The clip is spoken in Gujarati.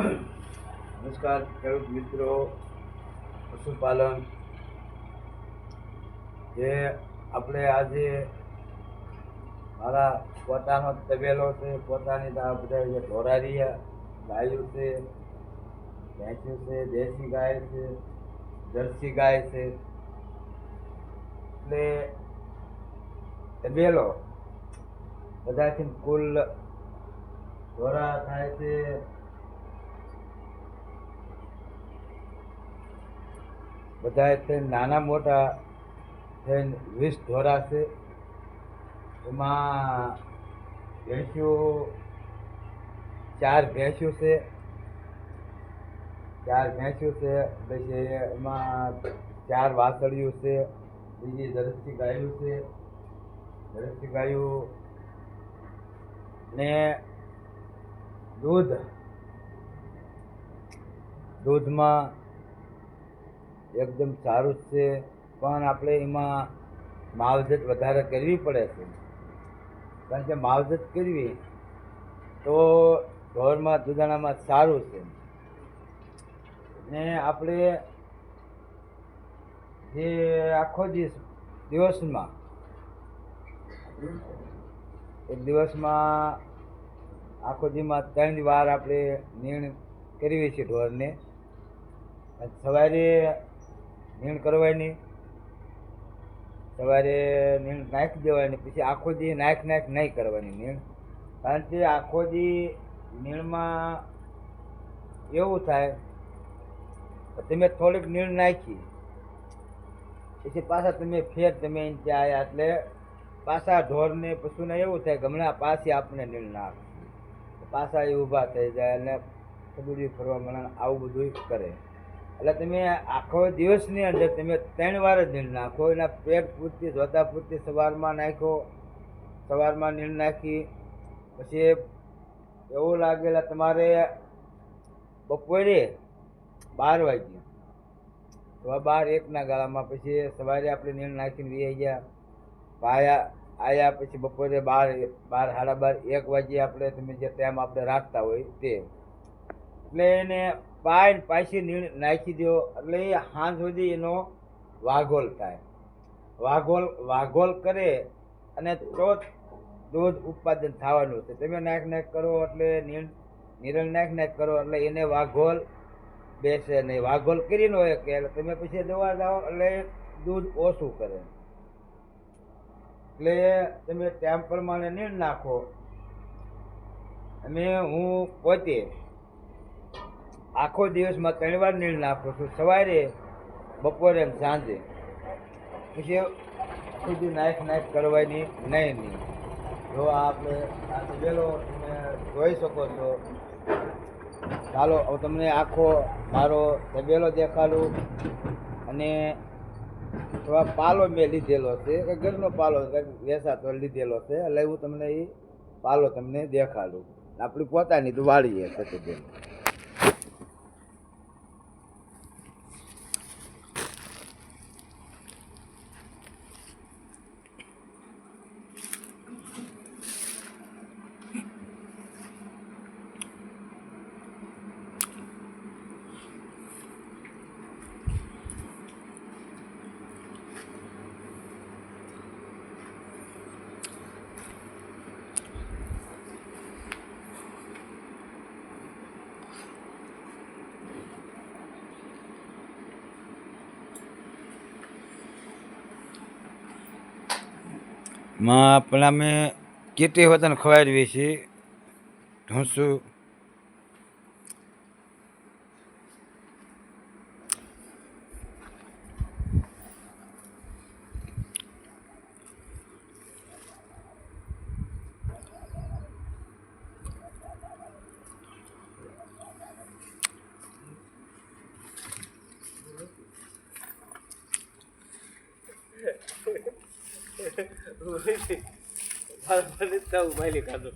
નમસ્કાર, ખેડૂત મિત્રો પશુપાલન જે આપણે આજે મારા પોતાનો તબેલો છે, પોતાની આ બધા જે ઢોરારીયા ગાયો છે, ભેંસી છે, દેશી ગાય છે, જર્સી ગાય છે. એટલે તબેલો બધાથી કુલ ઢોરા થાય છે બધા તે નાના મોટા થઈને વીસ ઢોરા છે. એમાં ભેંસ્યું ચાર ભેંસ્યું છે. ચાર ભેંસ્યું છે, પછી એમાં ચાર વાસળીયું છે, બીજી જરસી ગાયું છે. જરસી ગાયું ને દૂધ. દૂધમાં એકદમ સારું જ છે. પણ આપણે એમાં માવજત વધારે કરવી પડે છે. કારણ કે માવજત કરવી તો ઢોરમાં દુધાણામાં સારું છે. ને આપણે જે આખો દિવસ, દિવસમાં, એક દિવસમાં આખો દીમાં ત્રણ વાર આપણે નીણ કરવી છે ઢોરને. સવારે નીણ કરવાની, સવારે નીણ નાખી દેવાની, પછી આખો દી નાખ નાખ નહીં કરવાની નીણ કારણ કે આખો દી નીણમાં એવું થાય તમે થોડીક નીણ નાખી, પછી પાછા તમે ફેર તમે ત્યાં આવ્યા એટલે પાછા ઢોરને પશુને એવું થાય ગમણા પાછી આપણે નીણ નાખ પાછા એ ઊભા થઈ જાય અને કબૂડી ફરવા મળે આવું બધું કરે. એટલે તમે આખો દિવસની અંદર તમે ત્રણ વાર જ નીણ નાખો. એના પેટ પૂરતી, જોતા પૂરતી સવારમાં નાખો, સવારમાં નીર નાખી, પછી એવું લાગેલા તમારે બપોરે બાર વાગ્યા. સવા બાર એકના ગાળામાં પછી સવારે આપણે નીર નાખીને વી ગયા. પાયા આવ્યા પછી બપોરે બાર બાર, સાડા બાર, એક વાગ્યે આપણે તમે જે ટાઈમ આપણે રાખતા હોય તે. એટલે એને પાય પાછી નીણ નાખી દો એટલે એ સાંજ સુધી એનો વાઘોલ થાય. વાઘોલ વાઘોલ કરે અને તો જ દૂધ ઉત્પાદન થવાનું છે. તમે નાખ નાખ કરો એટલે નીણ નિરણ નાખ નાખ કરો એટલે એને વાઘોલ બેસે નહીં વાઘોલ કરીને હોય કે તમે પછી દવા દાવો એટલે દૂધ ઓછું કરે. એટલે તમે ટાઈમ પ્રમાણે નીણ નાખો. અને હું પોતે આખો દિવસમાં ત્રણ વાર નીર નાખું છું. સવારે, બપોરે અને સાંજે. પછી સુધી નાખ નાખ કરવાની નહીં નહીં જો આપણે આ તબેલો તમે જોઈ શકો છો. ચાલો, હવે તમને આખો મારો તબેલો દેખાડું અને થોડા પાલો મેં લીધેલો છે. કે ઘરનો પાલો વેસાતો લીધેલો છે. એટલે હું તમને એ પાલો તમને દેખાડું. આપણી પોતાની તો વાળીએ છે તબેલો માં આપણે અમે કેટલી વતન ખવાડવી છે ઢોંસું. મારે મને તો ઉભાઈ ખાધું.